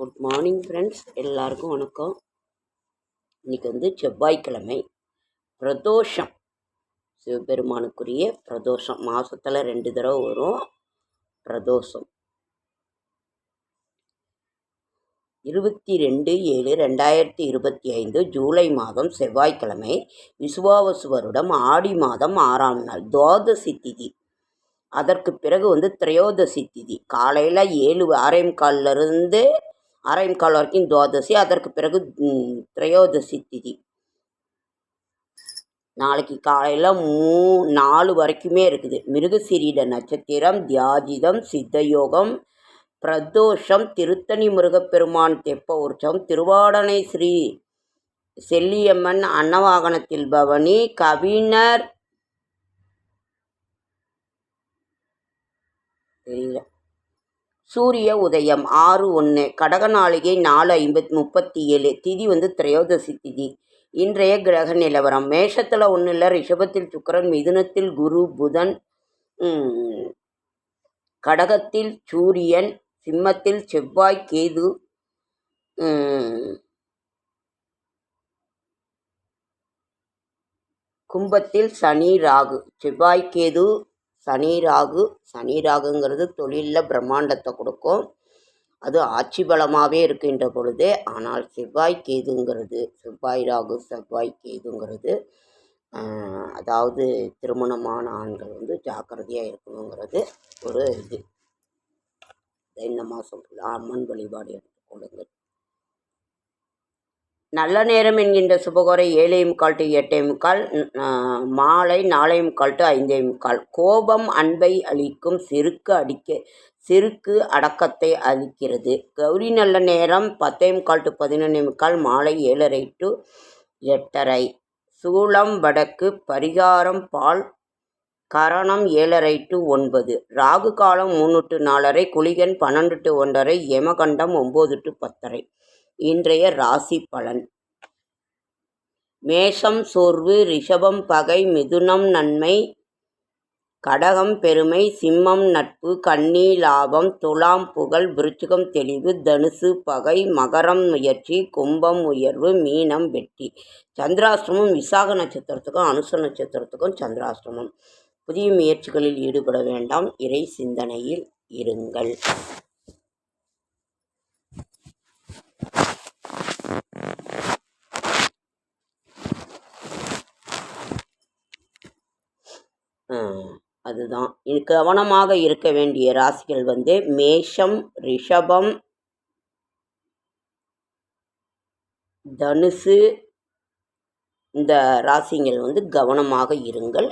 Good morning friends எல்லாருக்கும் வணக்கம். இன்னைக்கு வந்து செவ்வாய்க்கிழமை. பிரதோஷம். சிவபெருமானுக்குரிய பிரதோஷம். மாதத்தில் ரெண்டு தடவை வரும் பிரதோஷம். இருபத்தி ரெண்டு ஏழு ரெண்டாயிரத்தி இருபத்தி ஐந்து ஜூலை மாதம் செவ்வாய்க்கிழமை விசுவாவசு வருடம் ஆடி மாதம் ஆறாம் நாள் துவாதசி திதி. அதற்கு பிறகு வந்து திரையோதசி திதி. காலையில் ஏழு ஆறே இருந்து ஆறே கால் வரைக்கும் துவாதசி அதற்கு பிறகு திரையோதசி திதி. நாளைக்கு காலையில் மூ நாலு வரைக்குமே இருக்குது. மிருகசீரிட நட்சத்திரம் தியாஜிதம் சித்தயோகம் பிரதோஷம் திருத்தணி முருகப்பெருமான் தெப்ப உற்சவம் திருவாடனை ஸ்ரீ செல்லியம்மன் அன்னவாகனத்தில் பவனி கவிஞர். தெரியல. சூரிய உதயம் ஆறு ஒன்று கடக நாளிகை நாலு ஐம்பத்தி முப்பத்தி ஏழு திதி வந்து திரையோதசி திதி. இன்றைய கிரக நிலவரம் மேஷத்தில் ஒன்றும் இல்லை ரிஷபத்தில் சுக்கரன் மிதுனத்தில் குரு புதன் கடகத்தில் சூரியன் சிம்மத்தில் செவ்வாய் கேது கும்பத்தில் சனி ராகு செவ்வாய் கேது சனி ராகு சனி ராகுங்கிறது தொழிலில் பிரம்மாண்டத்தை கொடுக்கும். அது ஆட்சி பலமாகவே இருக்கின்ற பொழுது ஆனால் செவ்வாய் கேதுங்கிறது செவ்வாய் ராகு செவ்வாய் கேதுங்கிறது அதாவது திருமணமான ஆண்கள் வந்து ஜாக்கிரதையாக இருக்கணுங்கிறது ஒரு இது. இந்த மாதம் அம்மன் வழிபாடு எடுத்துக்கொள்ளுங்கள் நல்ல நேரம் என்கின்ற சுபகோரை ஏழே முக்கால் டு எட்டே முக்கால் மாலை நாலே முக்கால் டு ஐந்தே முக்கால் கோபம் அன்பை அளிக்கும் செருக்கு அடிக்க செருக்கு அடக்கத்தை அளிக்கிறது. கௌரி நல்ல நேரம் பத்தே முக்கால் டு பதினொன்னே முக்கால் மாலை ஏழரை டு எட்டரை. சூளம் வடக்கு பரிகாரம் பால் கரணம் ஏழரை டு ஒன்பது. ராகு காலம் மூணு டு நாலரை குளிகன் பன்னெண்டு டு ஒன்றரை யமகண்டம் ஒம்பது டு பத்தரை. இன்றைய ராசி பலன். மேஷம் சோர்வு ரிஷபம் பகை மிதுனம் நன்மை கடகம் பெருமை சிம்மம் நட்பு கன்னி லாபம் துலாம் புகழ் விருச்சிகம் தெளிவு தனுசு பகை மகரம் முயற்சி கும்பம் உயர்வு மீனம் வெற்றி. சந்திராஷ்டமம் விசாக நட்சத்திரத்துக்கும் அனுச நட்சத்திரத்துக்கும் சந்திராஷ்டிரமம் புதிய முயற்சிகளில் ஈடுபட வேண்டாம். இறை சிந்தனையில் இருங்கள். அதுதான். கவனமாக இருக்க வேண்டிய ராசிகள் வந்து மேஷம் ரிஷபம் தனுசு. இந்த ராசிங்கள் வந்து கவனமாக இருங்கள்.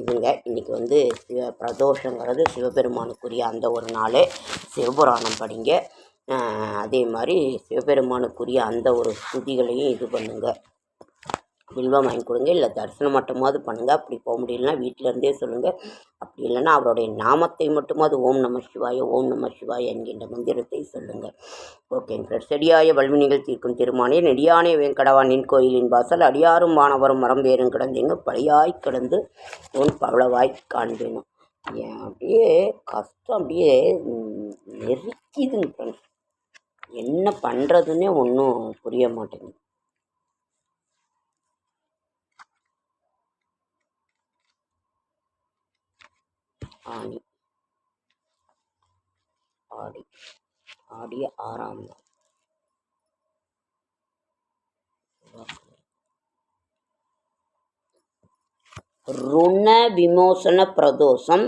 இதுங்க இன்றைக்கி வந்து சிவ பிரதோஷங்கிறது சிவபெருமானுக்குரிய அந்த ஒரு நாள். சிவபுராணம் படிங்க. அதே மாதிரி சிவபெருமானுக்குரிய அந்த ஒரு ஸ்துதிகளையும் இது பண்ணுங்கள் பில்வம் வாங்கி கொடுங்க. இல்லை தரிசனம் மட்டுமாவது பண்ணுங்கள் அப்படி போக முடியலன்னா வீட்டிலேருந்தே சொல்லுங்கள் அப்படி இல்லைன்னா அவருடைய நாமத்தை மட்டுமாவது ஓம் நம சிவாய ஓம் நம சிவாய என்கின்ற மந்திரத்தை சொல்லுங்கள் ஓகேங்க ஃப்ரெண்ட்ஸ் செடியாய வல்வினிகள் தீர்க்கும் திருமானே நெடியானே வேங்கடவானின் கோயிலின் வாசல் அடியாரும் வானவரும் மரம் பேரும் கிடந்தீங்க பழியாய் கிடந்து உன் பவளவாய் காண்பேனும் ஏன்? அப்படியே கஷ்டம் அப்படியே நெருக்கிதுங்க ஃப்ரெண்ட்ஸ் என்ன பண்ணுறதுன்னே ஒன்றும் புரிய மாட்டேங்குது. ஆணி ஆடி ஆடிய ஆறாம் நாள். ருண விமோசன பிரதோஷம்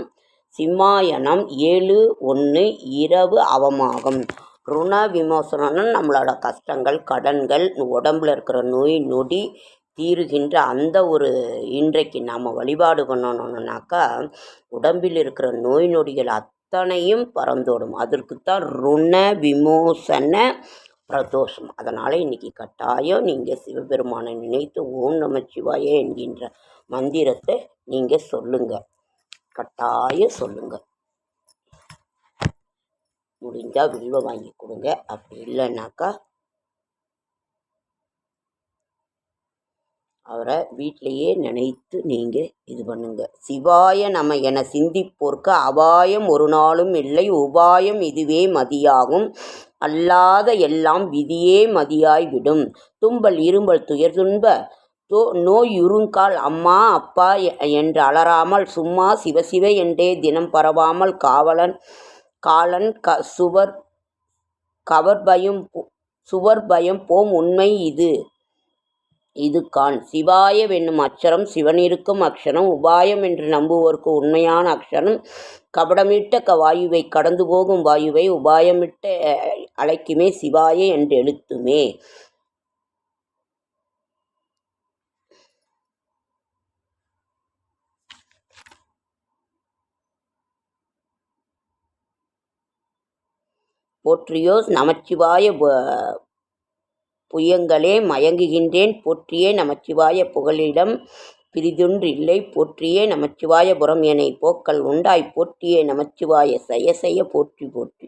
சிம்மாயனம் ஏழு ஒன்று இரவு அவமாகம். ருண விமோசனம்னா நம்மளோட கஷ்டங்கள் கடன்கள் உடம்புல இருக்கிற நோய் நொடி தீருகின்ற அந்த ஒரு இன்றைக்கு நாம் வழிபாடு பண்ணணும்னாக்கா உடம்பில் இருக்கிற நோய் நொடிகள் அத்தனையும் பறந்தோடும். அதற்குத்தான் ருண விமோசன பிரதோஷம். அதனால் இன்னைக்கு கட்டாயம் நீங்கள் சிவபெருமானை நினைத்து ஓம் சிவாயே என்கின்ற மந்திரத்தை நீங்கள் சொல்லுங்கள் கட்டாயம் சொல்லுங்கள் முடிஞ்சால் வில்வ வாங்கி கொடுங்க. அப்படி இல்லைன்னாக்கா அவரை வீட்டிலையே நினைத்து நீங்கள் இது பண்ணுங்க. சிவாய நம என சிந்திப்போர்க்கு அபாயம் ஒரு நாளும் இல்லை. உபாயம் இதுவே மதியாகும். அல்லாத எல்லாம் விதியே மதியாய் விடும். தும்பல் இரும்பல் துயர் துன்ப தோ நோயுறுங்கால் அம்மா அப்பா என்று அலறாமல் சும்மா சிவசிவ என்றே தினம் பரவாமல் காவலன் காலன் க சுவர் கவர் பயம் சுவர் பயம் போம் உண்மை இது. இது கான் சிவாய வென்னும் அக்ஷரம் சிவனிருக்கும் அக்ஷரம். உபாயம் என்று நம்புவோர்க்கு உண்மையான அக்ஷரம். கபடமிட்ட க வாயுவை கடந்து போகும் வாயுவை உபாயமிட்ட அழைக்குமே சிவாய என்று எழுத்துமே. போற்றியோ நமச்சிவாய புயங்களே மயங்குகின்றேன். போற்றியே நமச்சிவாய புகலிடம் பிரிதொன்றில்லை. போற்றியே நமச்சிவாய புறம் எனை போக்கள் உண்டாய். போற்றியே நமச்சிவாய செய்ய செய்ய போற்றி போற்றி.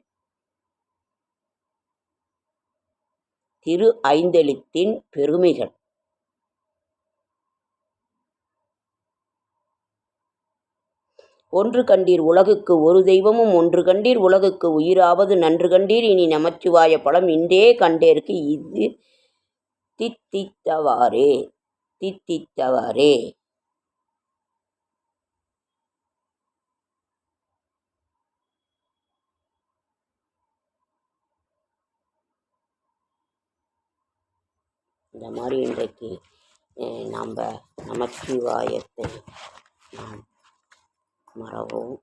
திரு ஐந்தெழுத்தின் பெருமைகள். ஒன்று கண்டீர் உலகுக்கு ஒரு தெய்வமும் ஒன்று கண்டீர் உலகுக்கு உயிராவது நன்று கண்டீர். இனி நமச்சிவாய படம் இன்றே கண்டேற்கு இது தித்தித்தவாறே தித்தித்தவாறே. இந்த மாதிரி இன்றைக்கு நாம் நமச்சிவாயத்தை நாம் மறவோம்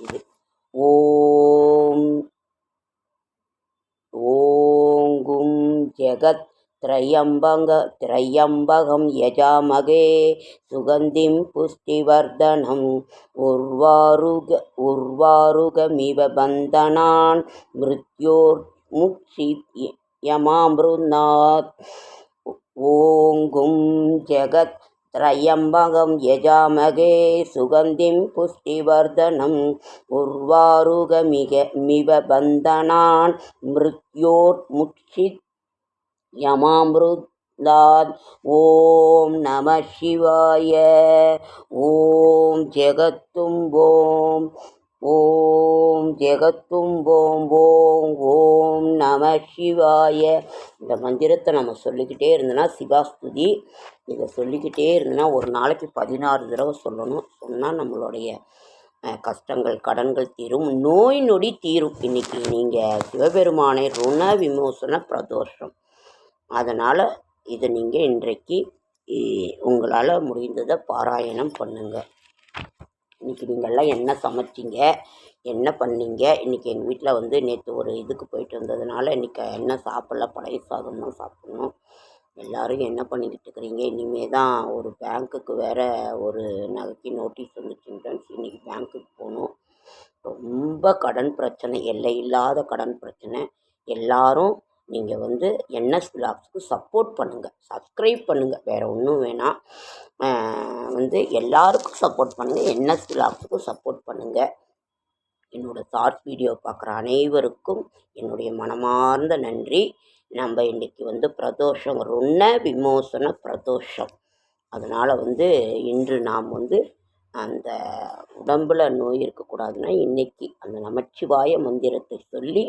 இது ஓம் ஓங்கும் ஜெகத் त्रयम्बग त्रयम्बकं यजामगे सुगन्धिं पुष्टिवर्धनम् उर्वारुग उर्वारुगमिव बन्धनान् मृत्योर्मुक्षि यमामृन्नात् ओङ्गुं जगत् त्रयम्बकं यजामगे सुगन्धिं पुष्टिवर्धनम् उर्वारुगमिग मिव बन्धनान् मृत्योर्मुक्षित् யமாமிருதாத் ஓம் நம சிவாய. ஓம் ஜெகத்தும்போம். ஓம் ஜெகத்தும்போம். ஓம் ஓம் நம சிவாய. இந்த மந்திரத்தை நம்ம சொல்லிக்கிட்டே இருந்தோன்னா சிவாஸ்துதி. இதை சொல்லிக்கிட்டே இருந்தோன்னா ஒரு நாளைக்கு பதினாறு தடவை சொல்லணும். சொன்னால் நம்மளுடைய கஷ்டங்கள் கடன்கள் தீரும். நோய் நொடி தீரும் இன்றைக்கி நீங்கள் சிவபெருமானை ருண விமோசன பிரதோஷம். அதனால் இதை நீங்கள் இன்றைக்கு உங்களால் முடிந்ததை பாராயணம் பண்ணுங்கள் இன்றைக்கி நீங்கள்லாம் என்ன சமைச்சிங்க? என்ன பண்ணீங்க? இன்றைக்கி எங்கள் வீட்டில் வந்து நேற்று ஒரு இதுக்கு போயிட்டு வந்ததுனால இன்றைக்கி என்ன சாப்பிட்ல? பழைய சாதம் தான் சாப்பிட்ணும். எல்லோரும் என்ன பண்ணிக்கிட்டு இருக்கிறீங்க? இனிமே தான் ஒரு பேங்க்குக்கு வேறு ஒரு நகைக்கு நோட்டீஸ் வந்துச்சுன்னு இன்றைக்கி பேங்க்குக்கு போகணும். ரொம்ப கடன் பிரச்சனை எல்லை இல்லாத கடன் பிரச்சனை. எல்லோரும் நீங்கள் வந்து என்எஸ் விலாக்ஸுக்கு சப்போர்ட் பண்ணுங்கள் சப்ஸ்கிரைப் பண்ணுங்கள் வேறு ஒன்றும் வேணாம். வந்து எல்லாருக்கும் சப்போர்ட் பண்ணுங்கள் என்எஸ் விலாக்ஸுக்கும் சப்போர்ட் பண்ணுங்கள் என்னோடய ஷார்ட் வீடியோ பார்க்குற அனைவருக்கும் என்னுடைய மனமார்ந்த நன்றி. நம்ம இன்றைக்கி வந்து பிரதோஷம் ரொன்ன விமோசன பிரதோஷம். அதனால் வந்து இன்று நாம் வந்து அந்த உடம்பில் நோய் இருக்கக்கூடாதுன்னா இன்றைக்கி அந்த நமச்சிவாய மந்திரத்தை சொல்லி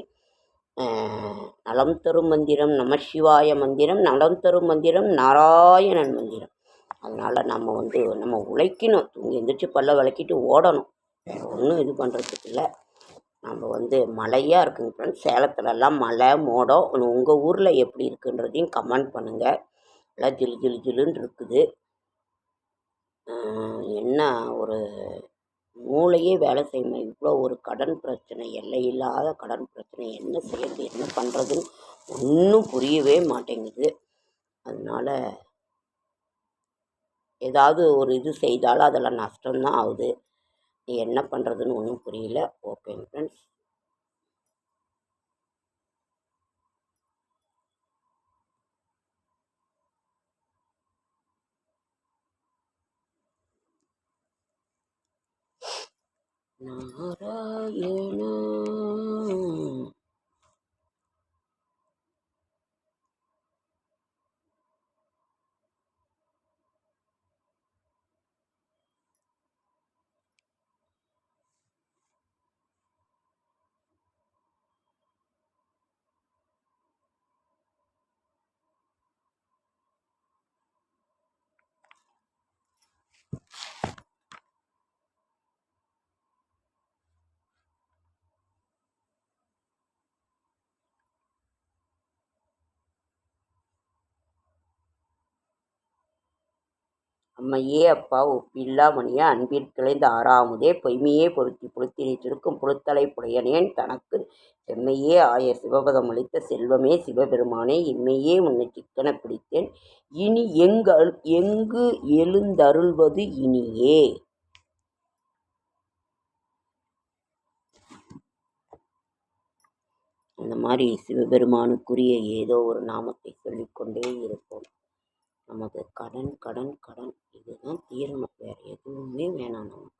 நலம் தரும் மந்திரம் நமசிவாய மந்திரம் நலம் தரும் மந்திரம் நாராயணன் மந்திரம். அதனால் நம்ம வந்து நம்ம உழைக்கணும். தூங்கி எந்திரிச்சு பல்ல விளக்கிட்டு ஓடணும். வேறு ஒன்றும் இது பண்ணுறதுக்கு இல்லை. நம்ம வந்து மழையாக இருக்குங்க ஃப்ரெண்ட்ஸ் சேலத்துலலாம் மழை மோடம் உங்கள் ஊரில் எப்படி இருக்குன்றதையும் கமெண்ட் பண்ணுங்கள் எல்லாம் ஜிலு ஜிலு ஜிலுன்னு இருக்குது. என்ன ஒரு மூளையே வேலை செய்யணும் இவ்வளோ ஒரு கடன் பிரச்சனை எல்லை இல்லாத கடன் பிரச்சனை. என்ன செய்யறது என்ன பண்ணுறதுன்னு ஒன்றும் புரியவே மாட்டேங்குது. அதனால் ஏதாவது ஒரு இது செய்தாலும் அதில் நஷ்டம்தான் ஆகுது. என்ன பண்ணுறதுன்னு ஒன்றும் புரியல. ஓகேங்க ஃப்ரெண்ட்ஸ். ನಾರಾಯಣ அம்மையே அப்பா ஒப்பில்லா மணியே அன்பிற்கிளைந்த ஆறாமுதே பொய்மையே பொருத்தி பொருத்தினை சுருக்கும் பொருத்தலை புடையனேன் தனக்கு செம்மையே ஆய சிவபதம் அளித்த செல்வமே சிவபெருமானே இம்மையே உன்னை சிக்கன பிடித்தேன். இனி எங்கு எங்கு எழுந்தருள்வது இனியே? அந்த மாதிரி சிவபெருமானுக்குரிய ஏதோ ஒரு நாமத்தை சொல்லிக்கொண்டே இருப்போம். நமக்கு கடன் கடன் கடன். இதுதான் தீரணும் வேறு எதுவுமே வேணாம் நமக்கு.